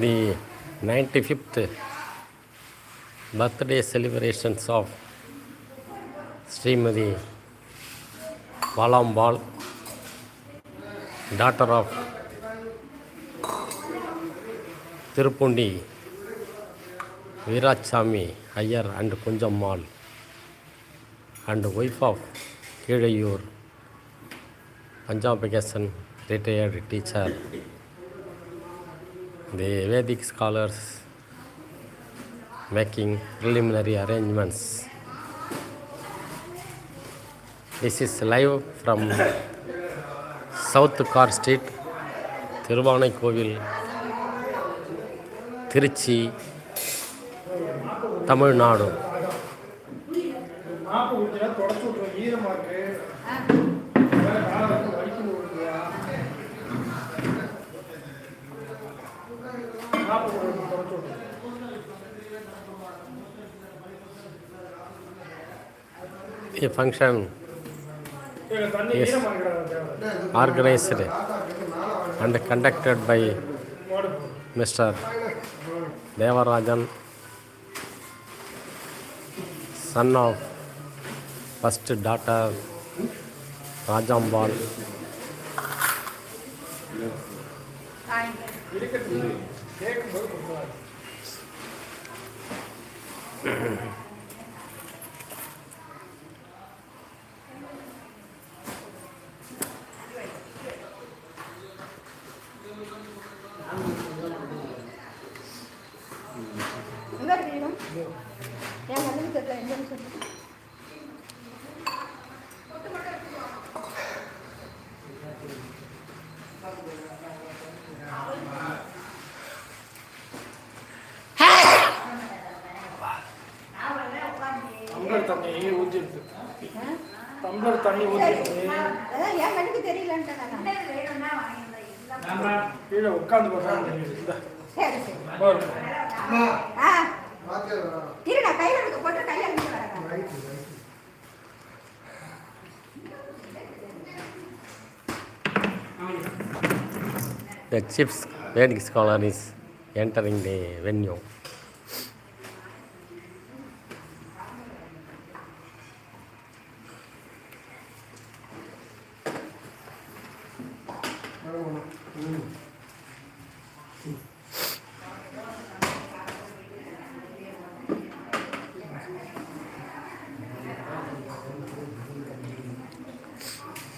The 95th birthday celebrations of Srimati Palambal, daughter of Tirupundi Virachami Ayyar and Kunjammal and wife of Kelayur Panjab Gasan, retired teacher The Vedic scholars making preliminary arrangements. This is live from South Car Street, Thiruvanaikoil Trichy Tamil Nadu மாப்பு ये function is organized and conducted by Mr. Devarajan, son of first daughter Rajambal. Thank you. தண்ணியே ஊற்றிருக்கு tumbler தண்ணி ஊற்றிருக்கு ஏன் கண்ணுக்கு தெரியலன்ட்டு உட்காந்து போடுறாங்க The chief's Vedic scholar is entering the venue. Mm.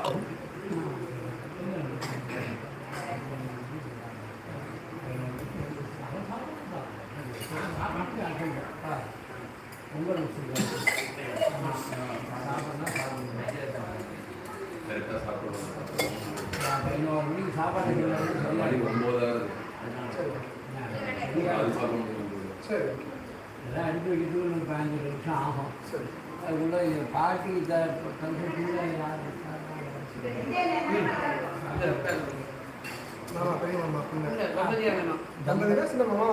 அனுப்பி வைக்கிறதுக்கு பதினஞ்சு லட்சம் ஆகும் அதுக்குள்ளே பார்ட்டி கன்சல்டிங்கில் யார் இருக்கா பெரிய மாமா சின்ன மாமா